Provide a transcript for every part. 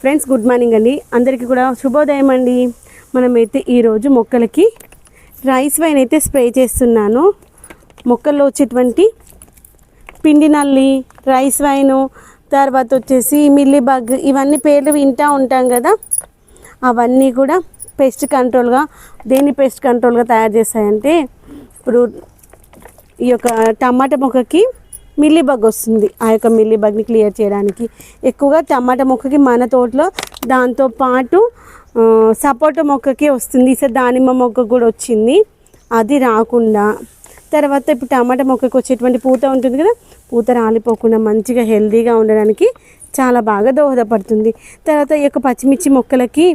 Friends good morning అండి. అందరికీ కూడా శుభోదయం అండి. మనమైతే ఈరోజు మొక్కలకి రైస్ వైన్ అయితే స్ప్రే చేస్తున్నాను. మొక్కల్లో వచ్చేటువంటి పిండి నల్లి రైస్ వైను తర్వాత వచ్చేసి మిల్లీ బగ్ ఇవన్నీ పేర్లు వింటూ ఉంటాం కదా. అవన్నీ కూడా పెస్ట్ కంట్రోల్గా దేన్ని పెస్ట్ కంట్రోల్గా తయారు చేస్తాయంటే ఇప్పుడు ఈ యొక్క టమాటా మొక్కకి మిల్లీ బగ్ వస్తుంది. ఆ యొక్క మిల్లీ బగ్ని క్లియర్ చేయడానికి. ఎక్కువగా టమాటా మొక్కకి మన తోటలో దాంతో పాటు సపోటా మొక్కకి వస్తుంది. ఈసారి దానిమ్మ మొక్క కూడా వచ్చింది. అది రాకుండా. తర్వాత ఇప్పుడు టమాటా మొక్కకి వచ్చేటువంటి పూత ఉంటుంది కదా? పూత రాలిపోకుండా మంచిగా హెల్దీగా ఉండడానికి చాలా బాగా దోహదపడుతుంది. తర్వాత ఈ యొక్క పచ్చిమిర్చి మొక్కలకి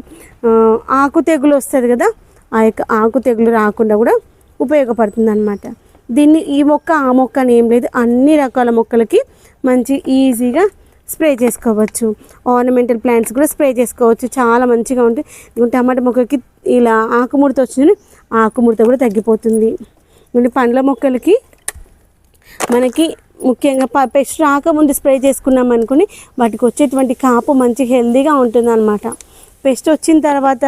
ఆకు తెగులు వస్తుంది కదా? ఆ యొక్క ఆకు తెగులు రాకుండా కూడా ఉపయోగపడుతుంది అనమాట దీన్ని ఈ మొక్క ఆ మొక్క అని ఏం లేదు. అన్ని రకాల మొక్కలకి మంచి ఈజీగా స్ప్రే చేసుకోవచ్చు. ఆర్నమెంటల్ ప్లాంట్స్ కూడా స్ప్రే చేసుకోవచ్చు. చాలా మంచిగా ఉంటుంది టమాటా మొక్కకి ఇలా ఆకుముడత వచ్చింది. ఆకుముడత కూడా తగ్గిపోతుంది. ఇదిగోండి పండ్ల మొక్కలకి మనకి ముఖ్యంగా ప పెస్ట్ రాకముందు స్ప్రే చేసుకున్నాం అనుకుని వాటికి వచ్చేటువంటి కాపు మంచి హెల్దీగా ఉంటుంది అనమాట పెస్ట్ వచ్చిన తర్వాత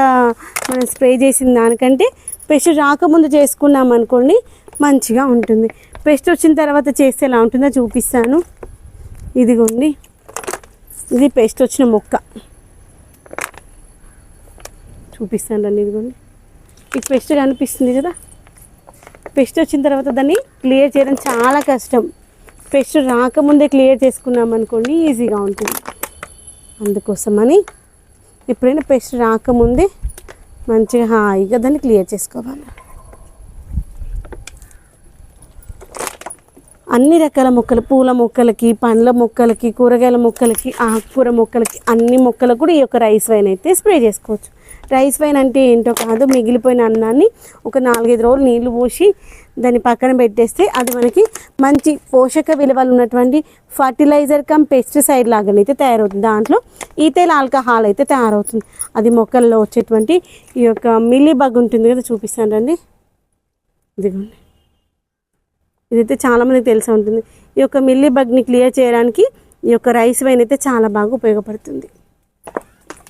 మనం స్ప్రే చేసిన దానికంటే పెస్ట్ రాకముందు చేసుకున్నాం అనుకోండి మంచిగా ఉంటుంది. పెస్ట్ వచ్చిన తర్వాత చేస్తే ఎలా ఉంటుందో చూపిస్తాను. ఇదిగోండి. ఇది పెస్ట్ వచ్చిన మొక్క. చూపిస్తాను రండి ఇదిగోండి. ఈ పెస్ట్ కనిపిస్తుంది కదా? పెస్ట్ వచ్చిన తర్వాత దాన్ని క్లియర్ చేయడం చాలా కష్టం. పెస్ట్ రాకముందే క్లియర్ చేసుకున్నాం అనుకోండి ఈజీగా ఉంటుంది. అందుకోసమని ఎప్పుడైనా పెస్ట్ రాకముందే మంచిగా హాయిగా దాన్ని క్లియర్ చేసుకోవాలి. అన్ని రకాల మొక్కలు పూల మొక్కలకి పండ్ల మొక్కలకి కూరగాయల మొక్కలకి ఆకుకూర మొక్కలకి అన్ని మొక్కలకు కూడా ఈ యొక్క రైస్ వైన్ అయితే స్ప్రే చేసుకోవచ్చు. రైస్ వైన్ అంటే ఏంటో కాదు మిగిలిపోయిన అన్నాన్ని ఒక నాలుగైదు రోజులు నీళ్ళు పోసి దాన్ని పక్కన పెట్టేస్తే అది మనకి మంచి పోషక విలువలు ఉన్నటువంటి ఫర్టిలైజర్ కమ్ పెస్టిసైడ్ లాగానైతే తయారవుతుంది. దాంట్లో ఈతైల్ ఆల్కహాల్ అయితే తయారవుతుంది. అది మొక్కల్లో వచ్చేటువంటి ఈ యొక్క మిల్లీ బగ్ ఉంటుంది కదా చూపిస్తాను రండి. ఇదిగోండి. ఇదైతే చాలామందికి తెలిసి ఉంటుంది. ఈ యొక్క మిల్లీ బగ్ని క్లియర్ చేయడానికి ఈ యొక్క రైస్ వైన్ అయితే చాలా బాగా ఉపయోగపడుతుంది.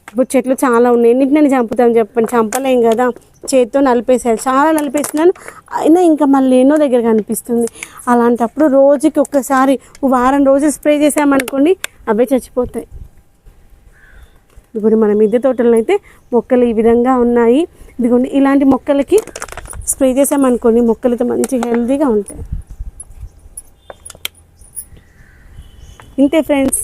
ఇప్పుడు చెట్లు చాలా ఉన్నాయి. ఎన్నింటిని చంపుతాం చెప్పండి. చంపలేం కదా. చేతితో నలిపేసారు చాలా నలిపేసినాను అయినా ఇంకా మళ్ళీ ఎన్నో దగ్గర కనిపిస్తుంది. అలాంటప్పుడు రోజుకి ఒక్కసారి వారం రోజులు స్ప్రే చేసామనుకోండి అవే చచ్చిపోతాయి. ఇప్పుడు మన మిద్దె తోటలో అయితే మొక్కలు ఈ విధంగా ఉన్నాయి. ఇదిగోండి ఇలాంటి మొక్కలకి స్ప్రే చేసామనుకోండి మొక్కలు అయితే మంచి హెల్తీగా ఉంటాయి. ఇంతే ఫ్రెండ్స్.